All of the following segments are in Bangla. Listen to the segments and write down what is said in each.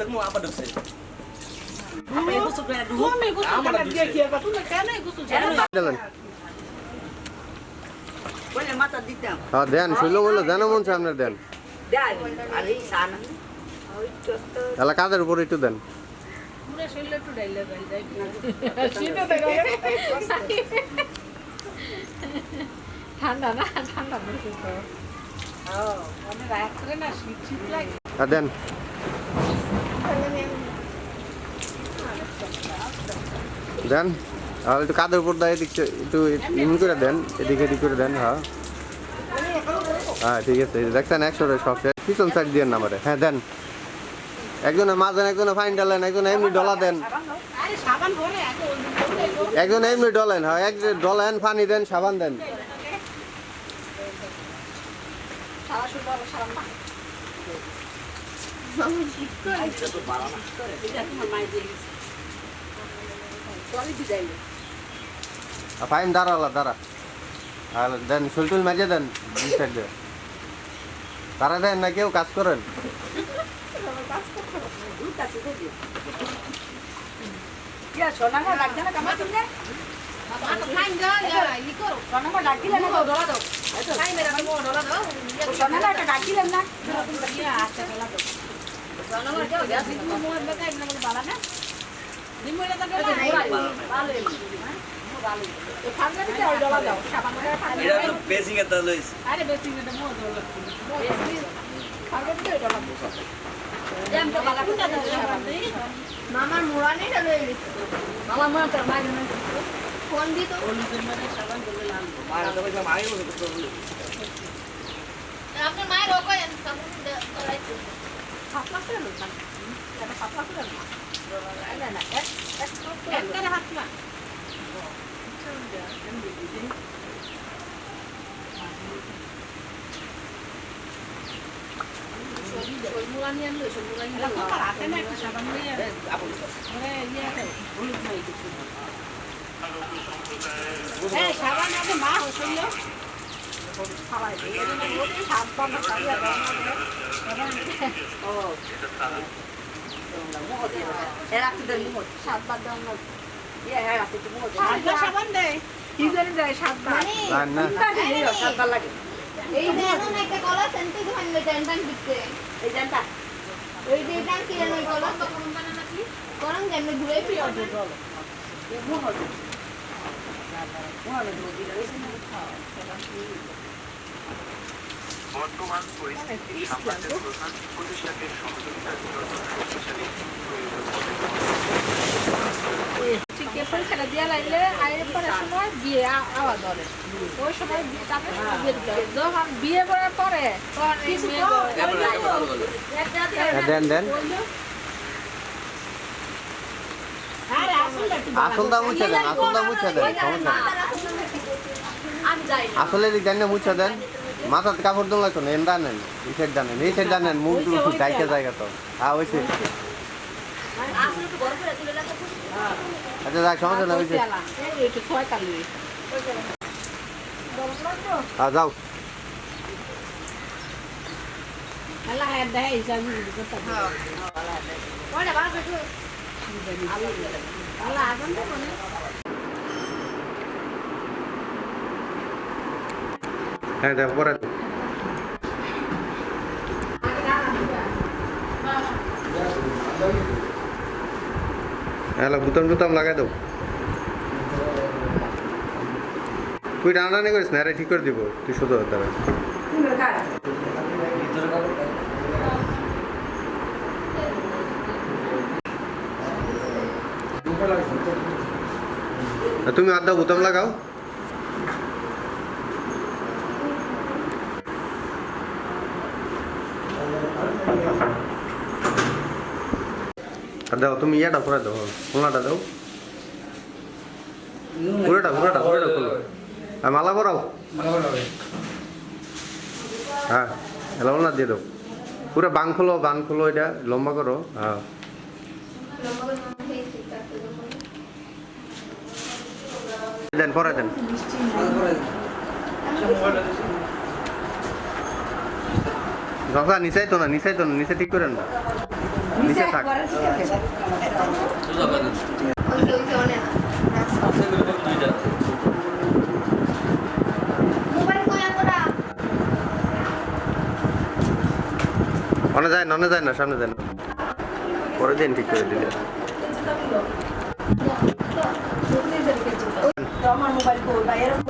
দেখব আবার ঢুকছে তুমি গোসল করে ঢুকো। তুমি গোসল আমার করে দুধ দিয়ে চাই। কি হবে? তুমি কেন গোসল করো? দিলেন বলে মাথা দিতাম। হ্যাঁ দেন শুনলো বলল দেন মন চায় আপনার দেন দেয়। আর এই সান, ওই চস্ত, তাহলে কাদের উপর একটু দেন। ঠান্ডা না ঠান্ডা মানে দেন দেন, আর একটু কাদের উপর দেয় এদিক একটু ইমন করে দেন, এদিকে এদিক করে দেন হ্যাঁ। হ্যাঁ ঠিক আছে দেখছেন একশো সব। পিছন সাইড দিয়ে নাম্বারে হ্যাঁ দেন। একজনে মাঝেন একজনে ফাইন ডালেন একজনে এমনি ডলা দেন। একজনে এমনি ডলেন হ্যাঁ এক ডলেন, পানি দেন, সাবান দেন সারা শুধু আবার সাবান না। এটা তোমার মায়ের দিয়ে গেছে। পরে দিদাইলো। আর ফাইন দাঁড়ালা দাঁড়া। আর দেন সুলটুল মেজে দেন সাইড দিয়ে তারা দেন না, কেউ কাজ করেন। না মামার মুরানি টা লয়ে গেছে আমার মনে তো মায়ের ফোন দিত আপনার মায়ের ইয়ে ইয়ে হ্যাঁ সাবান ঘুরে ফিরে মুহ দিয়ে মুহ দিয়ে দিলে বর্তমান পরিস্থিতি সামলাতে প্রধান প্রতিষ্ঠানের সহযোগিতার জন্য শক্তিশালী প্রয়োজন ঠিক আছে, পরীক্ষাটা দিয়ে লাইলে আইলে পরে সময় বিয়ে আ- ধরে। ওই সময় বিয়ে- তারপরে সময় বিয়ে দিতে হবে। যখন বিয়ে করার পরে তখন এই মেয়ে তো- এবার একটা ভালো ভালো দেন। দেন আসলে একটু আসল দাম মুছে দেন আসল দাম মুছে দেন সমস্যা নেই। আমি যাই আসলে এদিক দেন না মুছে দেন। মাথাতে কাপড় দোলা তো নেন জানেন এই সাইড জানেন এই সাইড জানেন মুখ ডাইকে জায়গা তো। হ্যাঁ দিলে লাগে আচ্ছা যাক সমস্যা না। এই হ্যাঁ যাও। হ্যাঁ দেখো, পরে। হ্যালো, বুতাম টুতাম লাগাই দাও। তুই টানাটানি করিস না ঠিক করে দিব, তুই শুধু তারা তুমি আধা বুতাম লাগাও। দাও তুমি ইয়াটা করে দাও কোনাটা দাও। পুরোটা পুরোটা পুরোটা খোলো। আর মালা করাও হ্যাঁ এলা না দিয়ে দাও। পুরো বান খোলো বান খোলো, এটা লম্বা করো হ্যাঁ। দেন, পরে দেন। দাদা নিচাই তো না নিচাই তো না, নিচে ঠিক করেন না। নিচে থাক। অনে যায় না, অনে যায় না, সামনে যায় না। পরে দিন ঠিক করে দিলে। আমার মোবাইল বা এরকম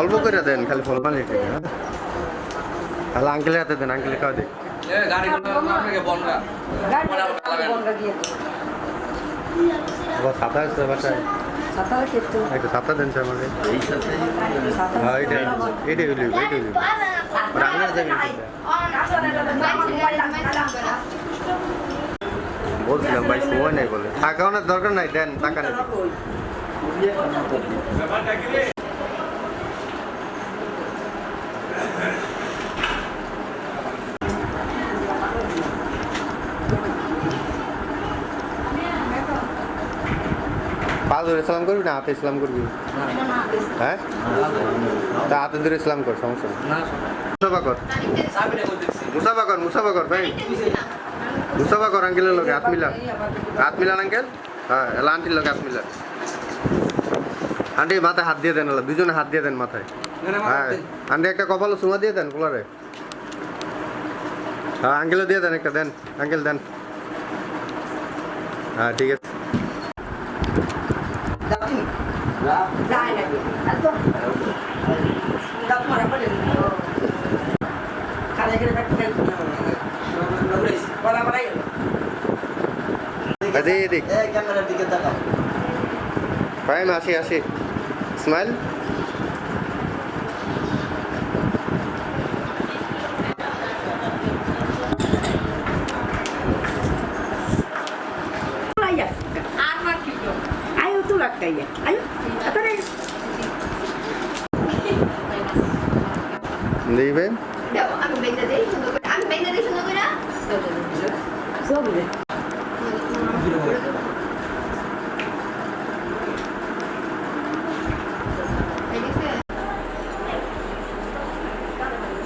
অল্প করে দেন খালি ফল পানি হ্যাঁ? তাহলে আঙ্কেলের হাতে দেন আঙ্কেলে খাওয়া বাসায়? একটা। দেন আমাকে। সাথে হ্যাঁ এইটা এইটা হইলি এইটা হইলি রান্নার যাবি বলছিলাম ভাই সময় নেই বলে। টাকা অনেক দরকার নাই দেন টাকা নেই পা ধরে ইসলাম করবি না হাতে ইসলাম করবি? হ্যাঁ? তা হাতে ধরে ইসলাম কর সমস্যা মুসাফা কর মুসাফা কর মুসাফা কর ভাই। মুসাফা কর আঙ্কেলের লোকে হাত মিলা হাত মিলান আঙ্কেল? হ্যাঁ আন্টির লোকে হাত মিলান। আন্টি মাথায় হাত দিয়ে দেন দুজনে হাত দিয়ে দেন মাথায়। হ্যাঁ আন্টি একটা কপালে সুমা দিয়ে দেন কুলারে হ্যাঁ আঙ্কেলও দিয়ে দেন একটা দেন আঙ্কেল দেন। হ্যাঁ ঠিক আছে। ফাইন আসি আসি। Smile Ayo, ayo tulak kaya. Ayo, atare. দিবে? দাও আমি বেঁধে দেই সুন্দর করে। আমি বেঁধে দেই সুন্দর করে।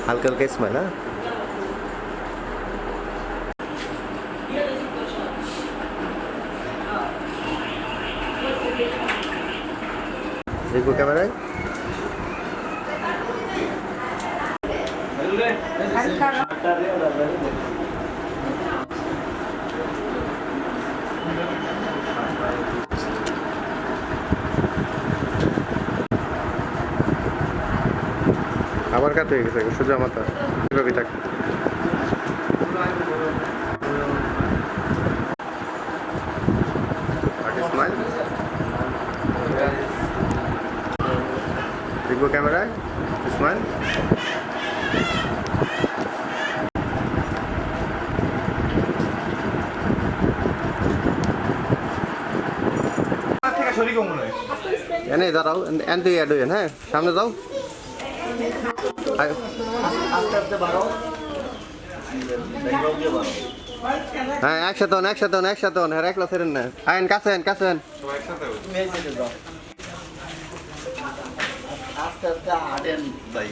হালকা হালকা স্মাইল হ্যাঁ দেখব ক্যামেরায় আবার কাত হয়ে গেছে সোজা মাথা। এভাবেই থাক। দেখব ক্যামেরায় এনে দাঁড়াও এন তুই অ্যাড হইয়েন হ্যাঁ? সামনে যাও। হ্যাঁ একসাথে হন একসাথে হন একসাথে হন। হ্যাঁ একলা ফেরেন না। কাছে আইন, কাছে যাও আস্তে আস্তে হাঁটেন, ভাই।